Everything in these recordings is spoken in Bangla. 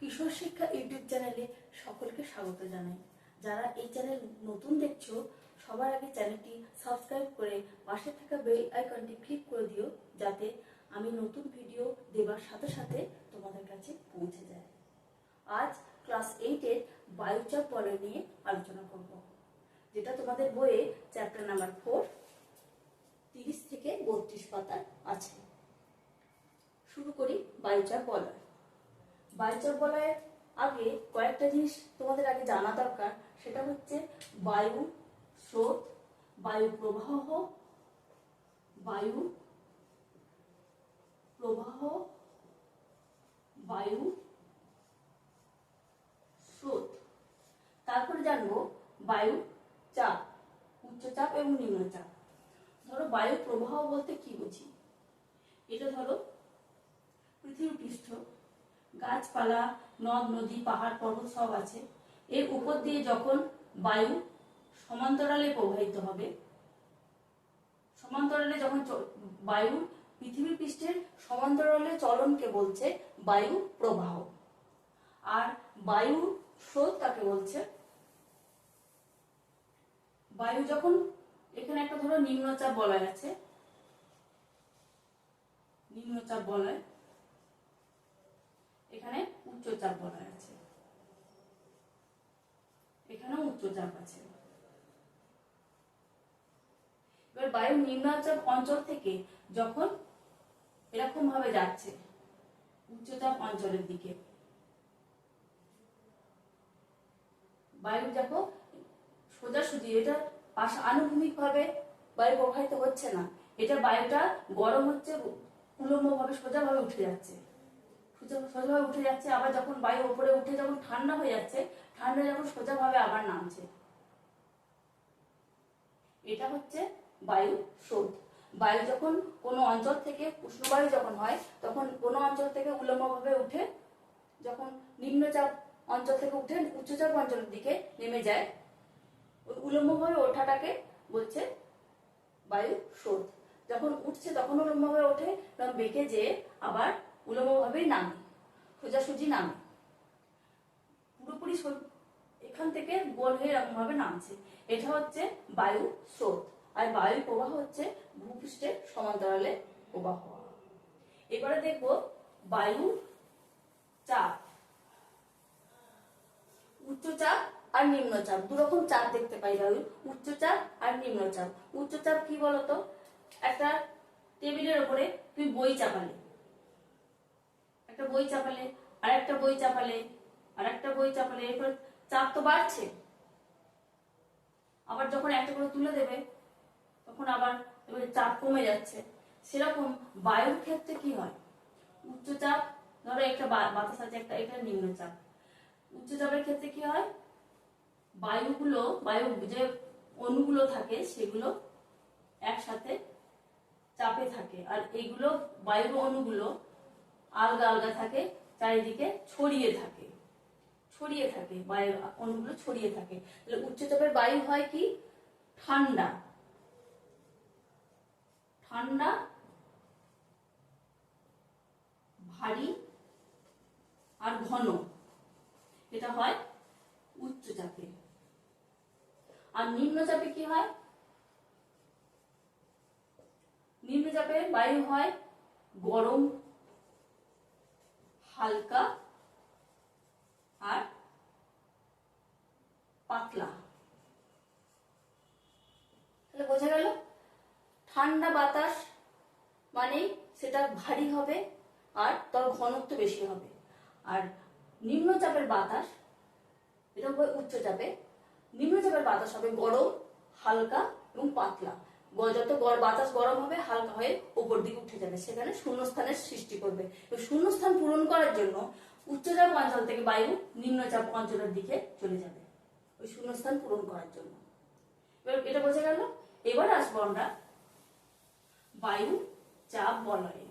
কিশোর শিক্ষা ইউটিউব চ্যানেলে সকলকে স্বাগত জানাই। যারা এই চ্যানেল নতুন দেখছ, সবার আগে চ্যানেলটি সাবস্ক্রাইব করে পাশে থাকা বেল আইকনটি ক্লিক করে দিও, যাতে আমি নতুন ভিডিও দেবার সাথে সাথে তোমাদের কাছে পৌঁছে যায়। আজ ক্লাস এইটের বায়ুচাপ বলয় নিয়ে আলোচনা করব, যেটা তোমাদের বইয়ে চ্যাপ্টার নাম্বার ফোর তিরিশ থেকে বত্রিশ পাতার আছে। শুরু করি বায়ুচাপ বলয় বায়ুচাপ বলয়ের আগে কয়েকটা জিনিস তোমাদের আগে জানা দরকার। সেটা হচ্ছে বায়ু স্রোত, বায়ু প্রবাহ বায়ু প্রবাহ, বায়ু স্রোত। তারপরে জানব বায়ু চাপ উচ্চচাপ এবং নিম্নচাপ ধরো বায়ু প্রবাহ বলতে কি বুঝি? এটা ধরো পৃথিবী পৃষ্ঠ। গাছপালা, নদ, নদী, পাহাড়, পর্বত সব আছে। এর উপর দিয়ে যখন বায়ু সমান্তরালে প্রবাহিত হবে, সমান্তরালে যখন বায়ু পৃথিবী পৃষ্ঠের সমান্তরালে চলনকে বলছে বায়ু প্রবাহ। আর বায়ু স্রোত তাকে বলছে বায়ু যখন এখানে একটা ধরো নিম্নচাপ বলয় আছে, নিম্নচাপ বলয় এখানে উচ্চচাপ বলা আছে এখানেও উচ্চচাপ আছে। এবার বায়ু নিম্নচাপ অঞ্চল থেকে যখন এরকম ভাবে যাচ্ছে উচ্চচাপ অঞ্চলের দিকে। বায়ু দেখো, সোজাসুজি এটা পাশে আনুভূমিক ভাবে বায়ু প্রবাহিত হচ্ছে না। এটা বায়ুটা গরম হচ্ছে উলম্ব ভাবে সোজা ভাবে উঠে যাচ্ছে। সোজাভাবে উঠে যাচ্ছে, আবার যখন বায়ু উপরে উঠে যখন ঠান্ডা হয়ে যাচ্ছে, ঠান্ডা যখন সোজাভাবে আবার নামছে। এটা হচ্ছে বায়ু স্রোত। বায়ু যখন কোনো অঞ্চল থেকে, উষ্ণবায়ু যখন হয়, তখন কোনো অঞ্চল থেকে উলম্বভাবে উঠে, যখন নিম্নচাপ অঞ্চল থেকে উঠে উচ্চচাপ অঞ্চলের দিকে নেমে যায়, ওই উলম্বভাবে ওঠাটাকে বলছে বায়ু স্রোত। যখন উঠছে তখন উলম্বভাবে ওঠে বেঁকে যেয়ে আবার উলম্বভাবেই নামে সোজাসুজি নামে। পুরোপুরি এখান থেকে গোল হয়ে এরকম ভাবে নামছে। এটা হচ্ছে বায়ু স্রোত, আর বায়ু প্রবাহ হচ্ছে ভূপৃষ্ঠের সমান্তরালে প্রবাহ। এবারে দেখব বায়ু চাপ উচ্চচাপ আর নিম্নচাপ দু রকম চাপ দেখতে পাই বায়ু উচ্চচাপ আর নিম্নচাপ উচ্চচাপ কি বলতো? একটা টেবিলের উপরে তুই বই চাপালে। একটা বই চাপালে আর একটা বই চাপালে আর একটা বই চাপালে, এরপর চাপ তো বাড়ছে। আবার যখন একটা করে তুলে দেবে, তখন আবার চাপ কমে যাচ্ছে। সেরকম বায়ুর ক্ষেত্রে কি হয়? উচ্চচাপ ধরো একটা বাতাস আছে, একটা, এটা নিম্নচাপ উচ্চচাপের ক্ষেত্রে কি হয়? বায়ুগুলো, বায়ু যে অণুগুলো থাকে, সেগুলো একসাথে চাপে থাকে। আর এইগুলো বায়ুর অণুগুলো আলগা আলগা থাকে, চারিদিকে ছড়িয়ে থাকে। ছড়িয়ে থাকে বায়ু অণুগুলো ছড়িয়ে থাকে। তাহলে উচ্চচাপের বায়ু হয় কি? ঠান্ডা। ঠান্ডা, ভারী আর ঘন। এটা হয় উচ্চচাপে। আর নিম্নচাপে কি হয়? নিম্নচাপে বায়ু হয় গরম হালকা আর পাতলা। তাহলে বোঝা গেল, ঠান্ডা বাতাস মানে সেটা ভারী হবে আর তার ঘনত্ব বেশি হবে। আর নিম্নচাপের বাতাস এটা হবে উচ্চচাপে নিম্নচাপের বাতাস হবে গরম, হালকা এবং পাতলা। যত বাতাস গরম হবে, হালকা হয়ে উপর দিকে উঠে যাবে। সেখানে শূন্যস্থানের সৃষ্টি করবে। শূন্যস্থান পূরণ করার জন্য উচ্চচাপ অঞ্চল থেকে বায়ু নিম্নচাপ অঞ্চলের দিকে চলে যাবে। ওই শূন্যস্থান পূরণ করার জন্য। এবার এটা বোঝা গেল? এবার আসব আমরা বায়ু চাপ বলয়ে।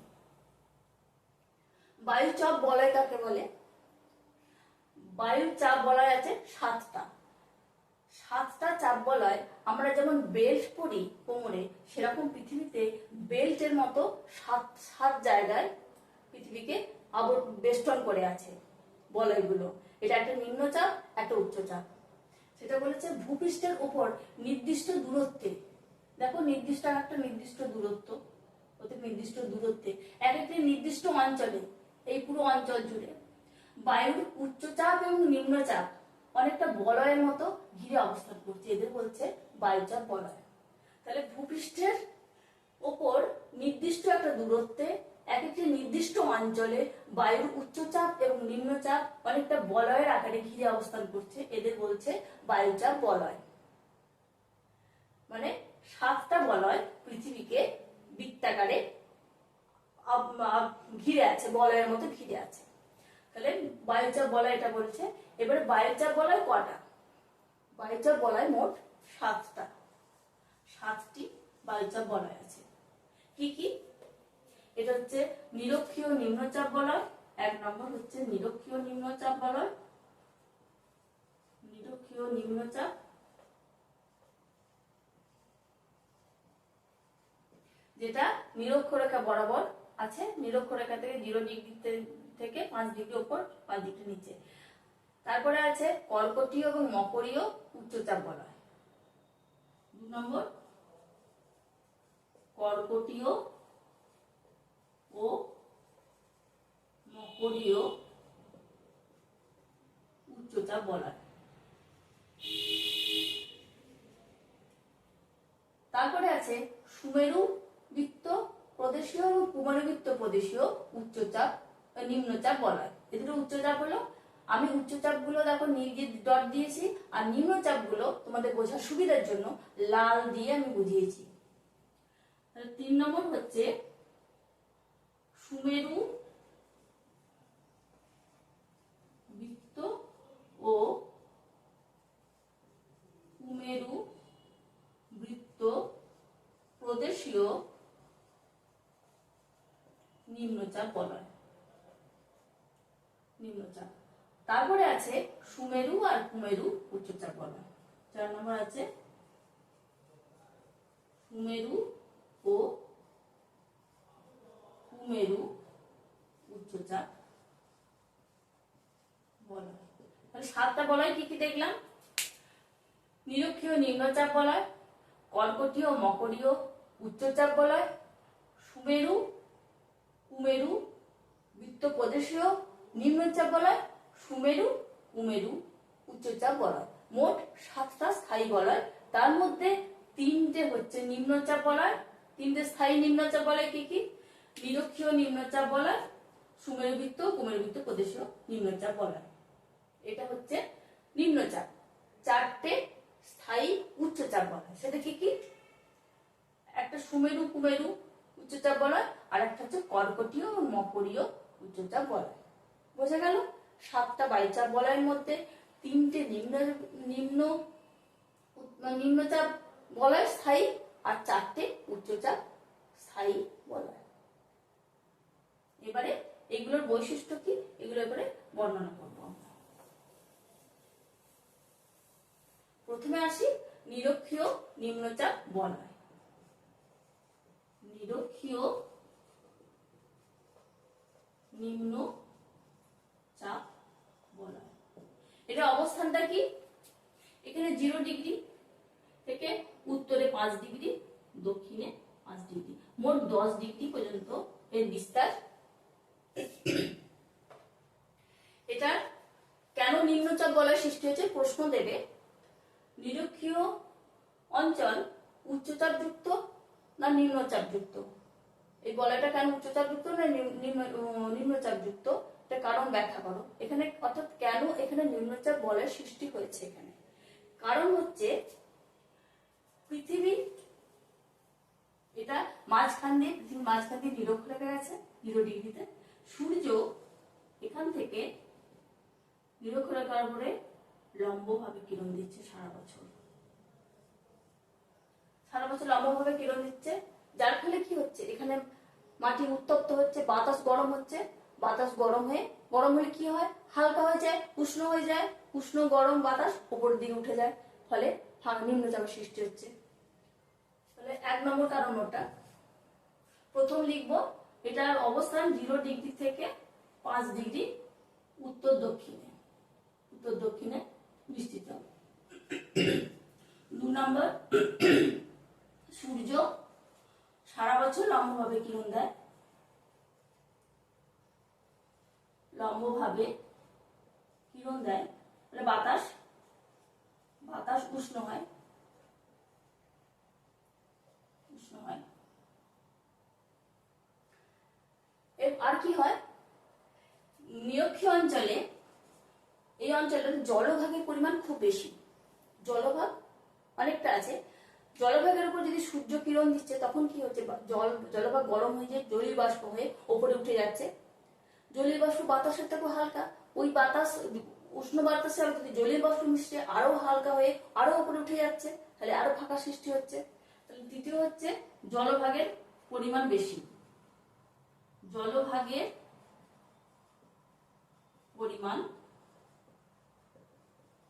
বায়ু চাপ বলয় কাকে বলে? বায়ুর চাপ বলয় আছে সাতটা। সাতটা চাপ বলায় আমরা যেমন বেল্ট পরি কোমরে, সেরকম পৃথিবীতে বেল্টের মতো সাত সাত জায়গায় পৃথিবীকে আবর, বেষ্টন করে আছে বলয়গুলো। এটা একটা নিম্নচাপ, একটা উচ্চচাপ। সেটা বলেছে ভূপৃষ্ঠের উপর নির্দিষ্ট দূরত্বে। দেখো নির্দিষ্ট একটা নির্দিষ্ট দূরত্ব, অতি নির্দিষ্ট দূরত্বে। এক একটি নির্দিষ্ট অঞ্চলে, এই পুরো অঞ্চল জুড়ে। বায়ুর উচ্চচাপ এবং নিম্নচাপ অনেকটা বলয়ের মতো ঘিরে অবস্থান করছে। এদের বলছে বায়ুচাপ বলয়। তাহলে ভূপৃষ্ঠের ওপর নির্দিষ্ট একটা দূরত্বে এক একটি নির্দিষ্ট অঞ্চলে বায়ুর উচ্চচাপ এবং নিম্নচাপ অনেকটা বলয়ের আকারে ঘিরে অবস্থান করছে। এদের বলছে বায়ুচাপ বলয়। মানে সাতটা বলয় পৃথিবীকে বৃত্তাকারে ঘিরে আছে, বলয়ের মতো ঘিরে আছে। তাহলে বায়ুচাপ বলয় এটা বলছে। এবারে বায়ুচাপ বলয় কটা বায়ুচাপ বলয় মোট সাতটা। সাতটি বায়ুচাপ বলয় আছে। কি কি? এটা হচ্ছে নিরক্ষীয় নিম্নচাপ বলয় এক নম্বর হচ্ছে নিরক্ষীয় নিম্নচাপ বলয় নিরক্ষীয় নিম্নচাপ যেটা নিরক্ষরেখা বরাবর আছে, নিরক্ষরেখা থেকে জিরো ডিগ্রি থেকে পাঁচ ডিগ্রি উপর পাঁচ ডিগ্রি নিচে। তারপরে আছে কর্কটীয় এবং মকরীয় উচ্চচাপ বলয়। দু নম্বর কর্কটীয় ও মকরীয় উচ্চচাপ বলয়। তারপরে আছে সুমেরু বৃত্ত প্রদেশীয় এবং কুমারী বৃত্ত প্রদেশীয় উচ্চচাপ নিম্নচাপ বলয়। এদের উচ্চচাপ হলো আমি উচ্চচাপগুলো দেখো নিজে ডট দিয়েছি আর নিম্নচাপগুলো তোমাদের বোঝার সুবিধার জন্য লাল দিয়ে আমি বুঝিয়েছি। তিন নম্বর হচ্ছে সুমেরু, বৃত্ত ও কুমেরু বৃত্ত প্রদেশীয় নিম্নচাপ বলয়। নিম্নচাপ। তারপরে আছে সুমেরু আর কুমেরু উচ্চচাপ বলয় চার নম্বর আছে সুমেরু ও কুমেরু উচ্চচাপ বলয় তাহলে সাতটা বলয় কি কি দেখলাম? নিরক্ষীয় নিম্নচাপ বলয় কর্কটীয় মকরীয় উচ্চচাপ বলয়, সুমেরু, কুমেরু বৃত্ত প্রদেশীয় নিম্নচাপ বলয় সুমেরু কুমেরু উচ্চচাপ বলয়। মোট সাতটা স্থায়ী বলয়। তার মধ্যে তিনটে হচ্ছে নিম্নচাপ বলয়। তিনটে স্থায়ী নিম্নচাপ বলয় কি কি? নিরক্ষীয় নিম্নচাপ বলয় সুমেরু বৃত্ত কুমেরু বৃত্ত প্রদেশীয় নিম্নচাপ বলয়। এটা হচ্ছে নিম্নচাপ। চারটে স্থায়ী উচ্চচাপ বলয়। সেটা কি কি? একটা সুমেরু, কুমেরু উচ্চচাপ বলয় আর একটা হচ্ছে কর্কটীয় মকরীয় উচ্চচাপ বলয়। বোঝা গেল? সাতটা বায়ুচাপ বলয়ের মধ্যে তিনটে নিম্ন নিম্ন, নিম্নচাপ বলয় স্থায়ী আর চারটে উচ্চচাপ স্থায়ী বলয় এবারে এগুলোর বৈশিষ্ট্য কি? এগুলো এবারে বর্ণনা করব। প্রথমে আসি নিরক্ষীয় নিম্নচাপ বলয়। নিরক্ষীয় নিম্ন চাপ বলয় এটা অবস্থানটা কি? এখানে জিরো ডিগ্রি থেকে উত্তরে পাঁচ ডিগ্রি দক্ষিণে পাঁচ ডিগ্রি মোট দশ ডিগ্রি পর্যন্ত এর বিস্তার। এটা কেন নিম্নচাপ বলয় সৃষ্টি হয়েছে? প্রশ্ন দেবে। নিরক্ষীয় অঞ্চল উচ্চচাপযুক্ত না নিম্নচাপযুক্ত? এই বলয়টা কেন উচ্চচাপযুক্ত না নিম- নিম্ন- নিম্নচাপযুক্ত? এটা কারণ ব্যাখ্যা করো। এখানে অর্থাৎ কেন এখানে নিম্নচাপ বলয়ের সৃষ্টি হয়েছে এখানে? কারণ হচ্ছে পৃথিবী এটা মাঝখান দিয়ে, পৃথিবীর মাঝখান দিয়ে নিরক্ষরেখা গেছে জিরো ডিগ্রিতে। সূর্য এখান থেকে নিরক্ষরেখার উপরে লম্বভাবে কিরণ দিচ্ছে সারা বছর। সারা বছর লম্বভাবে কিরণ দিচ্ছে। যার ফলে কি হচ্ছে? এখানে মাটি উত্তপ্ত হচ্ছে, বাতাস গরম হচ্ছে। বাতাস গরম হয়ে, গরম হলে কি হয়? হালকা হয়ে যায়, উষ্ণ হয়ে যায়, উষ্ণ গরম বাতাস উপরের দিকে উঠে যায়, ফলে নিম্নচাপের সৃষ্টি হচ্ছে। তাহলে এক নম্বর কারণ ওটা। প্রথম লিখব, এটার অবস্থান জিরো ডিগ্রি থেকে পাঁচ ডিগ্রি উত্তর দক্ষিণে। উত্তর দক্ষিণে বিস্তৃত। দু নম্বর, সূর্য সারা বছর লম্বভাবে কিরণ দেয়। লম্বভাবে কিরণ দেয়? মানে বাতাস? বাতাস উষ্ণ হয়। উষ্ণ হয়। আর কি হয়? নিরক্ষীয় অঞ্চলে এই অঞ্চলে জলভাগের পরিমাণ খুব বেশি। জলভাগ অনেকটা আছে। জলভাগের উপর যদি সূর্য কিরণ দিচ্ছে, তখন কি হচ্ছে? জল, জলভাগ গরম হয়ে যে জলীয় বাষ্প হয়ে ওপরে উঠে যাচ্ছে। জলীয় বাষ্প বাতাসের থেকেও হালকা। ওই বাতাস, উষ্ণ বাতাসে আর যদি জলীয় বাষ্প মিশছে আরও হালকা হয়ে আরও উপরে উঠে যাচ্ছে, তাহলে আরও ফাঁকা সৃষ্টি হচ্ছে। তাহলে দ্বিতীয় হচ্ছে জলভাগের পরিমাণ বেশি। জলভাগের পরিমাণ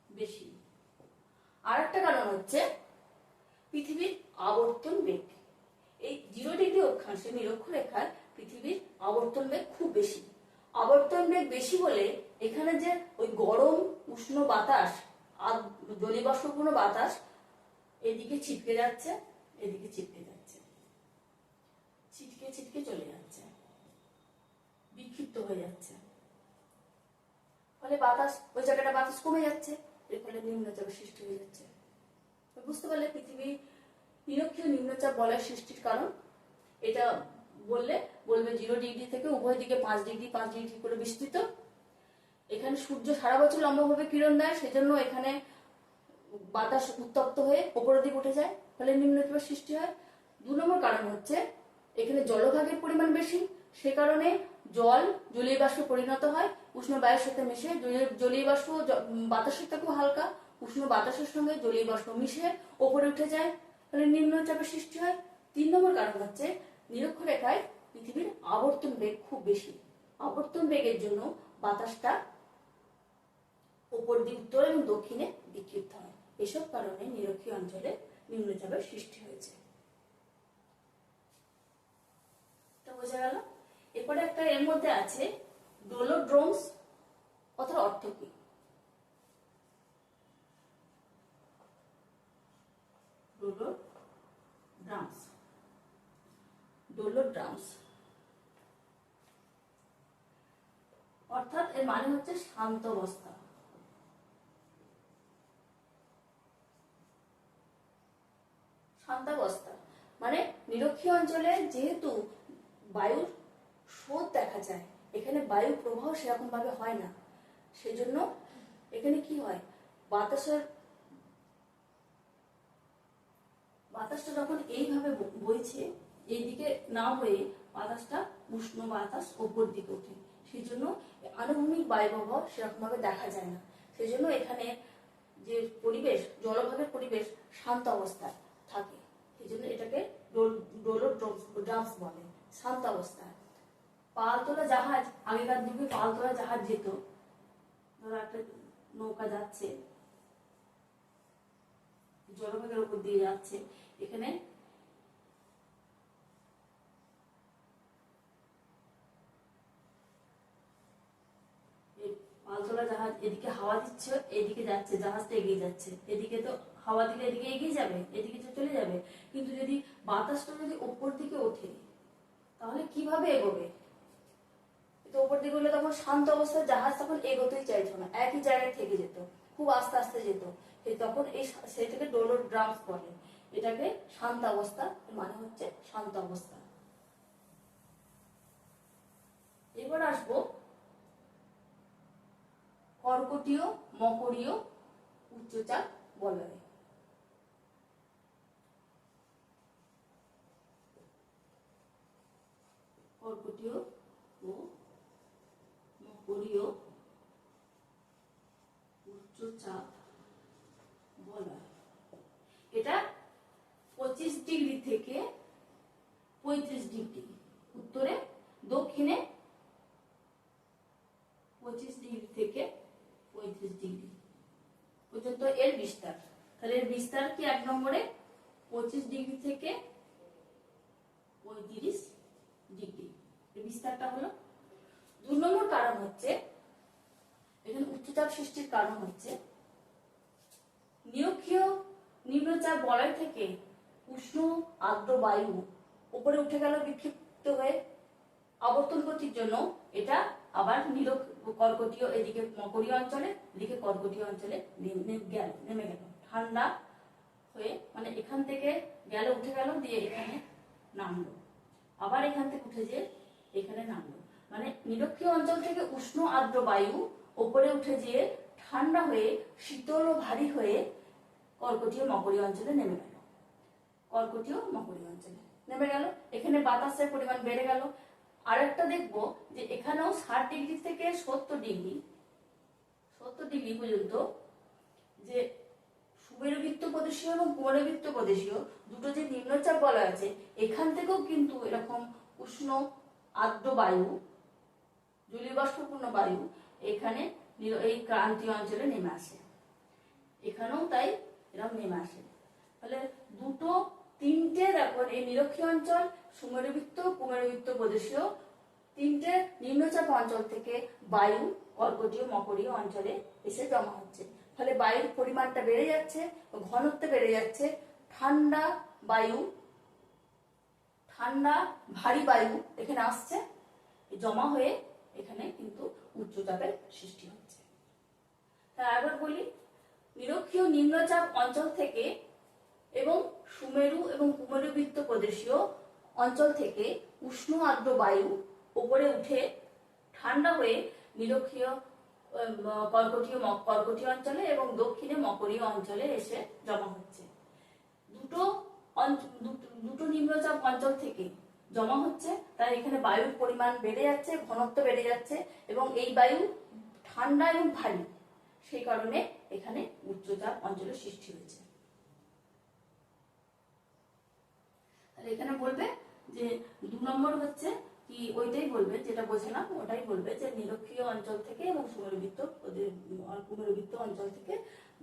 বেশি। আর একটা কারণ হচ্ছে পৃথিবীর আবর্তন বেগ। এই জিরো ডিগ্রি অক্ষাংশে নিরক্ষরেখায় পৃথিবীর আবর্তন বেগ খুব বেশি। আবর্তন বেগ বেশি বলে এখানে যে ওই গরম উষ্ণ বাতাস আর বাতাস, এদিকে ছিটকে যাচ্ছে, এদিকে ছিটকে যাচ্ছে। ছিটকে ছিটকে চলে যাচ্ছে। বিক্ষিপ্ত হয়ে যাচ্ছে। ফলে বাতাস, ওই জায়গাটা বাতাস কমে যাচ্ছে, এর ফলে নিম্নচাপ সৃষ্টি হয়ে যাচ্ছে। বুঝতে পারলে পৃথিবী নিরক্ষীয় নিম্নচাপ বলার সৃষ্টির কারণ, এটা বললে বলবে জিরো ডিগ্রি থেকে উভয় দিকে পাঁচ ডিগ্রি পাঁচ ডিগ্রি করে বিস্তৃত। এখানে সূর্য সারা বছর লম্বভাবে কিরণ দেয়, সেজন্য এখানে বাতাস উত্তপ্ত হয়ে ওপরের দিকে উঠে যায়, ফলে নিম্নচাপের সৃষ্টি হয়। দু নম্বর কারণ হচ্ছে, এখানে জলভাগের পরিমাণ বেশি, সে কারণে জল জলীয় বাষ্পে পরিণত হয়, উষ্ণ বায়ুর সাথে মিশে জলীয়- বাষ্প বাতাসের থেকেও হালকা, উষ্ণ বাতাসের সঙ্গে জলীয় বাষ্প মিশে ওপরে উঠে যায়, ফলে নিম্নচাপের সৃষ্টি হয়। তিন নম্বর কারণ হচ্ছে, নিরক্ষরেখায় পৃথিবীর আবর্তন বেগ খুব বেশি। আবর্তন বেগের জন্য বাতাসটা উপর দিক উত্তর এবং দক্ষিণে বিক্ষিপ্ত হয়। এসব কারণে নিরক্ষীয় অঞ্চলে নিম্নচাপের সৃষ্টি হয়েছে। বোঝা গেল? এরপরে একটা এর মধ্যে আছে ডোলোড্রোমস কথার অর্থ কি? ডোলোড্রামস। ডোলোড্রামস। অর্থাৎ এর মানে হচ্ছে শান্ত অবস্থা। শান্তাবস্থা। মানে নিরক্ষীয় অঞ্চলে যেহেতু বায়ুর স্রোত দেখা যায়, এখানে বায়ু প্রবাহ সেরকম ভাবে হয় না। সেজন্য এখানে কি হয়? বাতাসের, বাতাসটা যখন এইভাবে বইছে, এইদিকে না হয়ে বাতাসটা উষ্ণ বাতাস ওপর দিকে ওঠে। সেই জন্য আনুভূমিক বায়ু প্রবাহ সেরকম ভাবে দেখা যায় না। সেই জন্য এখানে যে পরিবেশ, জলভাগের পরিবেশ শান্ত অবস্থায় থাকে। সেই জন্য এটাকে ডোলো ড্রামস বলে, শান্ত অবস্থায়। পালতোলা জাহাজ, আগেকার যুগে পালতোলা জাহাজ যেত। ধরো একটা নৌকা যাচ্ছে, জলভাগের উপর দিয়ে যাচ্ছে। এখানে এই পালতোলা জাহাজ এদিকে হাওয়া দিচ্ছে, এদিকে যাচ্ছে, জাহাজটা এগিয়ে যাচ্ছে। এদিকে তো হাওয়া দিলে এদিকে এগিয়ে যাবে, এদিকে তো চলে যাবে। কিন্তু যদি বাতাসটা যদি উপর দিকে ওঠে, তাহলে কীভাবে এগোবে? তো দিকে তখন শান্ত অবস্থায় জাহাজ তখন এগোতেই না, একই জায়গায় থেকে যেত, খুব আস্তে আস্তে যেত। তখন এই সেটাকে ডোলো ড্রামস বলে। এটাকে শান্ত অবস্থা মানে হচ্ছে শান্ত অবস্থা। এবার আসব কর্কটীয়, মকরীয়, উচ্চচাপ বলয় কর্কটীয় মকরীয় উচ্চচাপ এটা পঁচিশ ডিগ্রি থেকে পঁয়ত্রিশ ডিগ্রি, উত্তরে, দক্ষিণে পঁচিশ ডিগ্রি থেকে পঁয়ত্রিশ ডিগ্রি পর্যন্ত এর বিস্তার। তাহলে এর বিস্তার কি এক নম্বরে? পঁচিশ ডিগ্রি থেকে পঁয়ত্রিশ ডিগ্রি বিস্তারটা হলো, দু নম্বর কারণ হচ্ছে উচ্চচাপ সৃষ্টির কারণ হচ্ছে, নিরক্ষীয় নিম্নচাপ বলয় থেকে উষ্ণ আর্দ্র বায়ু উপরে উঠে গেল বিক্ষিপ্ত হয়ে আবর্তন গতির জন্য এটা আবার নিরক কর্কটীয় এদিকে মকরীয় অঞ্চলে, এদিকে কর্কটীয় অঞ্চলে গেল, নেমে গেল। ঠান্ডা হয়ে মানে এখান থেকে গেল, উঠে গেল, দিয়ে এখানে নামলো। আবার এখান থেকে উঠে যে এখানে নামলো। মানে নিরক্ষীয় অঞ্চল থেকে উষ্ণ আর্দ্র বায়ু ওপরে উঠে যেয়ে ঠান্ডা হয়ে, শীতল ও ভারী হয়ে কর্কটীয় মকরীয় অঞ্চলে নেমে গেল। কর্কটীয় মকরীয় অঞ্চলে নেমে গেল। এখানে বাতাসের পরিমাণ বেড়ে গেল। আরেকটা দেখব যে এখানেও ষাট ডিগ্রি থেকে সত্তর ডিগ্রি সত্তর ডিগ্রি পর্যন্ত যে সুমেরুবৃত্ত প্রদেশীয় এবং কুমেরুবৃত্ত প্রদেশীয় দুটো যে নিম্নচাপ বলা আছে, এখান থেকেও কিন্তু এরকম উষ্ণ আর্দ্র বায়ু জলীয় বাষ্পপূর্ণ বায়ু এখানে এই ক্রান্তীয় অঞ্চলে নেমে আসে। এখানেও তাই এরকম নেমে আসে। তাহলে দুটো, তিনটে দেখো এই নিরক্ষীয় অঞ্চল সুমেরুবৃত্ত, কুমেরুবৃত্ত প্রদেশীয় তিনটে নিম্নচাপ অঞ্চল থেকে বায়ু, কর্কটীয়, মকরীয় অঞ্চলে এসে জমা হচ্ছে। ফলে বায়ুর পরিমাণটা বেড়ে যাচ্ছে ঘনত্ব বেড়ে যাচ্ছে। ঠান্ডা বায়ু, ঠান্ডা, ভারী বায়ু এখানে আসছে। জমা হয়ে এখানে কিন্তু উচ্চচাপের সৃষ্টি হচ্ছে। আবার বলি, নিরক্ষীয় নিম্নচাপ অঞ্চল থেকে এবং সুমেরু এবং কুমেরুবৃত্ত প্রদেশীয় অঞ্চল থেকে উষ্ণ আর্দ্র বায়ু উপরে উঠে ঠান্ডা হয়ে নিরক্ষীয় কর্কটীয় কর্কটীয় অঞ্চলে এবং দক্ষিণে মকরীয় অঞ্চলে এসে জমা হচ্ছে। দুটো- দুটো নিম্নচাপ অঞ্চল থেকে জমা হচ্ছে, তাই এখানে বায়ুর পরিমাণ বেড়ে যাচ্ছে, ঘনত্ব বেড়ে যাচ্ছে এবং এই বায়ু ঠান্ডা এবং ভারী, সেই কারণে এখানে উচ্চচাপ অঞ্চলের সৃষ্টি হয়েছে। তাহলে এখানে বলবে যে দু নম্বর হচ্ছে কি ওইটাই বলবে, যেটা বোঝালাম ওটাই বলবে যে নিরক্ষীয় অঞ্চল থেকে এবং সুমেরুবৃত্ত কুমেরুবৃত্ত অঞ্চল থেকে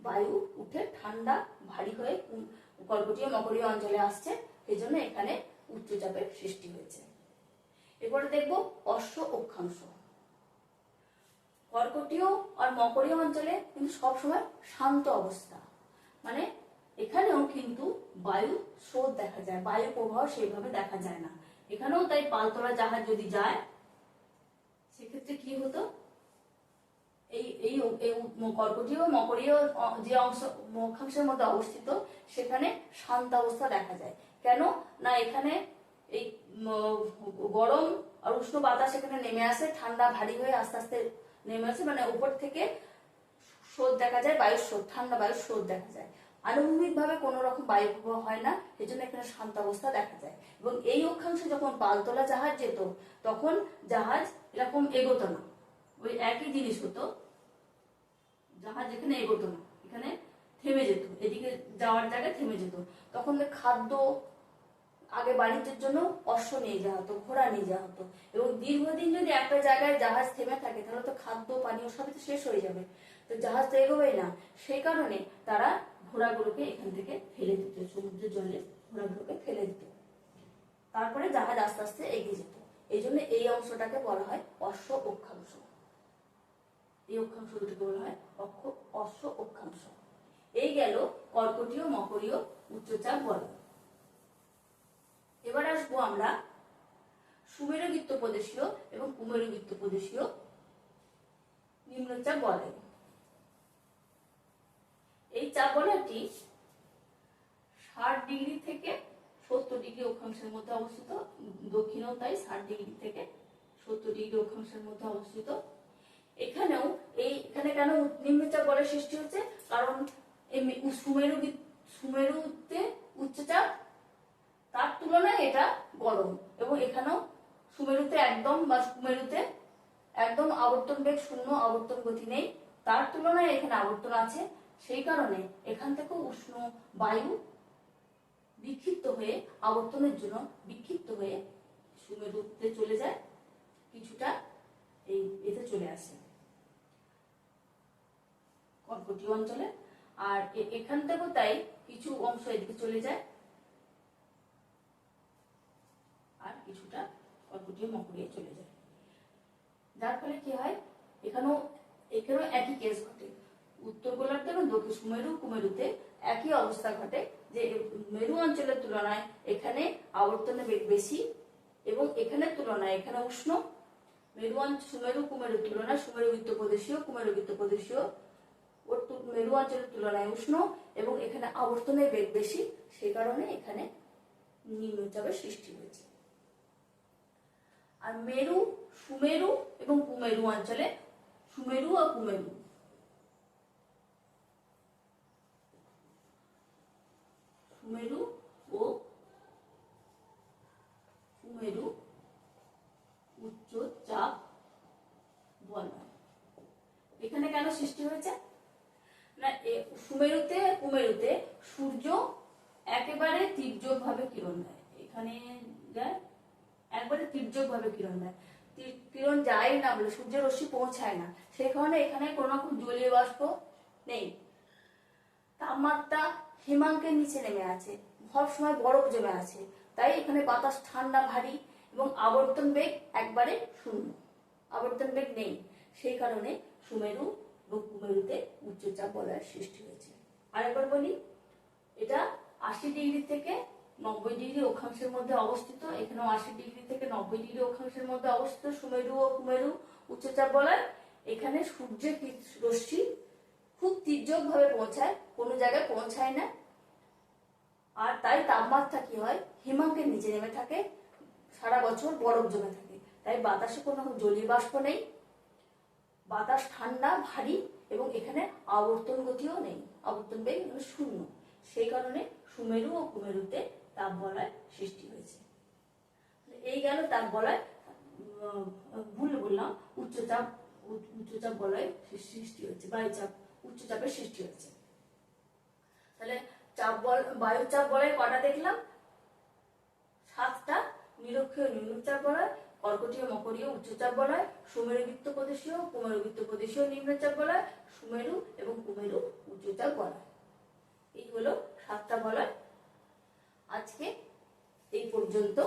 বায়ু উঠে ঠান্ডা, ভারী হয়ে কর্কটীয় মকরীয় অঞ্চলে আসছে। এই জন্য এখানে উচ্চচাপের সৃষ্টি হয়েছে। এরপরে দেখব অশ্ব অক্ষাংশ। কর্কটীয় আর মকরীয় অঞ্চলে কিন্তু সবসময় শান্ত অবস্থা। মানে এখানেও কিন্তু বায়ু স্রোত দেখা যায়, বায়ু প্রবাহ সেইভাবে দেখা যায় না। এখানেও তাই পালতোলা জাহাজ যদি যায়, সেক্ষেত্রে কি হতো? এই এই এই কর্কটীয় মকরীয় যে অংশ অক্ষাংশের মধ্যে অবস্থিত, সেখানে শান্ত অবস্থা দেখা যায়। কেন? না, এখানে এই গরম আর উষ্ণ বাতাস এখানে নেমে আসে, ঠান্ডা ভারী হয়ে আস্তে আস্তে নেমে আসে মানে উপর থেকে স্রোত দেখা যায়, বায়ুর স্রোত, ঠান্ডা বায়ুর স্রোত দেখা যায়। আনুভূমিক ভাবে কোনো রকম বায়ু প্রবাহ হয় না এই জন্য এখানে শান্ত অবস্থা দেখা যায়। এবং এই অক্ষাংশে যখন পালতোলা জাহাজ যেত, তখন জাহাজ এরকম এগোতো না। ওই একই জিনিস হতো, জাহাজ এখানে এগোতো না, এখানে থেমে যেত, এদিকে যাওয়ার জায়গায় থেমে যেত। তখন খাদ্য, আগে বাণিজ্যের জন্য অশ্ব নিয়ে যাওয়া হতো, ঘোড়া নিয়ে যাওয়া হতো। এবং দীর্ঘদিন যদি একটা জায়গায় জাহাজ থেমে থাকে, তাহলে তো খাদ্য, পানীয় সবই তো শেষ হয়ে যাবে। তো জাহাজ তো এগোবেই না। সেই কারণে তারা ঘোড়াগুলোকে এখান থেকে ফেলে দিত, সমুদ্রের জলে ঘোড়াগুলোকে ফেলে দিত। তারপরে জাহাজ আস্তে আস্তে এগিয়ে যেত। এই জন্য এই অংশটাকে বলা হয় অশ্ব অক্ষাংশ। এই অক্ষাংশ দুটোকে বলা হয় অক্ষ, অশ্ব অক্ষাংশ। এই গেল কর্কটীয়, মকরীয়, উচ্চচাপ বলয় এবার আসব আমরা সুমেরুবৃত্ত প্রদেশীয় এবং কুমেরুবৃত্ত প্রদেশীয় নিম্নচাপ বলয় এই ষাট ডিগ্রি থেকে সত্তর ডিগ্রি অক্ষাংশের মধ্যে অবস্থিত দক্ষিণেও তাই ষাট ডিগ্রি থেকে সত্তর ডিগ্রি অক্ষাংশের মধ্যে অবস্থিত। এখানেও এই এখানে কেন নিম্নচাপ বলয় সৃষ্টি হচ্ছে? কারণ সুমেরু সুমেরুতে উচ্চচাপ তার তুলনায় এটা গরম এবং এখানেও সুমেরুতে একদম বা সুমেরুতে একদম আবর্তন বেগ শূন্য আবর্তন গতি নেই। তার তুলনায় এখানে আবর্তন আছে। সেই কারণে এখান থেকেও উষ্ণ বায়ু বিক্ষিপ্ত হয়ে আবর্তনের জন্য বিক্ষিপ্ত হয়ে সুমেরুতে চলে যায়, কিছুটা এই এতে চলে আসে। কর্কটীয় অঞ্চলে। আর এখান থেকেও তাই কিছু অংশ এদিকে চলে যায়। আর কিছুটা কর্কটীয় মকরিয়ে চলে যায়। যার ফলে কি হয়? এখানেও এখানেও একই কেস ঘটে। উত্তর গোলার্ধ এবং দক্ষিণ সুমেরু কুমেরুতে একই অবস্থা ঘটে, যে মেরু অঞ্চলের তুলনায় এখানে আবর্তনের বেগ বেশি এবং এখানের তুলনায় এখানে উষ্ণ। মেরু সুমেরু কুমেরুর তুলনায় সুমেরু প্রদেশীয় কুমেরু প্রদেশীয় ওর মেরু অঞ্চলের তুলনায় উষ্ণ এবং এখানে আবর্তনের বেগ বেশি সেই কারণে এখানে নিম্নচাপের সৃষ্টি হয়েছে। আর মেরু, সুমেরু এবং কুমেরু অঞ্চলে সুমেরু ও কুমেরু সুমেরু ও কুমেরু উচ্চ চাপ বলয় এখানে কেন সৃষ্টি হয়েছে? না সুমেরুতে কুমেরুতে সূর্য একেবারে তীর্যক কিরণ দেয়। এখানে যায় একবারে তীর্যক কিরণ দেয়। কিরণ যায় না বলে সূর্যের রশ্মি পৌঁছায় না। সেই কারণে এখানে কোনো রকম জলীয় বাষ্প নেই। তাপমাত্রা হিমাঙ্কের নিচে নেমে আছে। সব সময় বরফ জমে আছে। তাই এখানে বাতাস ঠান্ডা, ভারী এবং আবর্তন বেগ একবারে শূন্য। আবর্তন বেগ নেই। সেই কারণে সুমেরু এবং কুমেরুতে উচ্চচাপ বলয়ের সৃষ্টি হয়েছে। আরেকবার বলি, এটা আশি ডিগ্রি থেকে নব্বই ডিগ্রি অক্ষাংশের মধ্যে অবস্থিত। এখানেও আশি ডিগ্রি থেকে নব্বই ডিগ্রি অক্ষাংশের মধ্যে অবস্থিত সুমেরু ও কুমেরু উচ্চচাপ বলয়। এখানে সূর্যের রশ্মি খুব তীর্যক ভাবে পৌঁছায়, কোনো জায়গায় পৌঁছায় না। আর তাই তাপমাত্রা কি হয়? হিমাঙ্কের নিচে নেমে থাকে, সারা বছর বরফ জমে থাকে। তাই বাতাসে কোনো জলীয় বাষ্প নেই, বাতাস ঠান্ডা, ভারী, এবং এখানে আবর্তন গতিও নেই। আবর্তন বেগ এখানে শূন্য। সেই কারণে সুমেরু ও কুমেরুতে তাপ বলয় সৃষ্টি হয়েছে। এই গেল তাপ বলয় ভুল বললাম, উচ্চচাপ উচ্চ- উচ্চচাপ বলয় সৃষ্টি হয়েছে, বায়ুচাপ। উচ্চচাপের সৃষ্টি হচ্ছে তাহলে চাপ বল, বায়ুচাপ বলয় কটা দেখলাম? সাতটা নিরক্ষীয় নিম্নচাপ বলয় কর্কটীয় মকরীয় উচ্চচাপ বলয় সুমেরু বৃত্ত প্রদেশীয় কুমেরু বৃত্ত প্রদেশীয় নিম্নচাপ বলয় সুমেরু এবং কুমেরু উচ্চচাপ বলয় এই হলো সাতটা বলয় আজকে এই পর্যন্ত।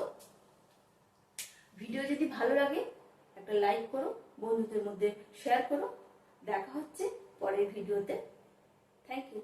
ভিডিও যদি ভালো লাগে, একটা লাইক করো, বন্ধুদের মধ্যে শেয়ার করো। দেখা হচ্ছে পরের ভিডিওতে। Thank you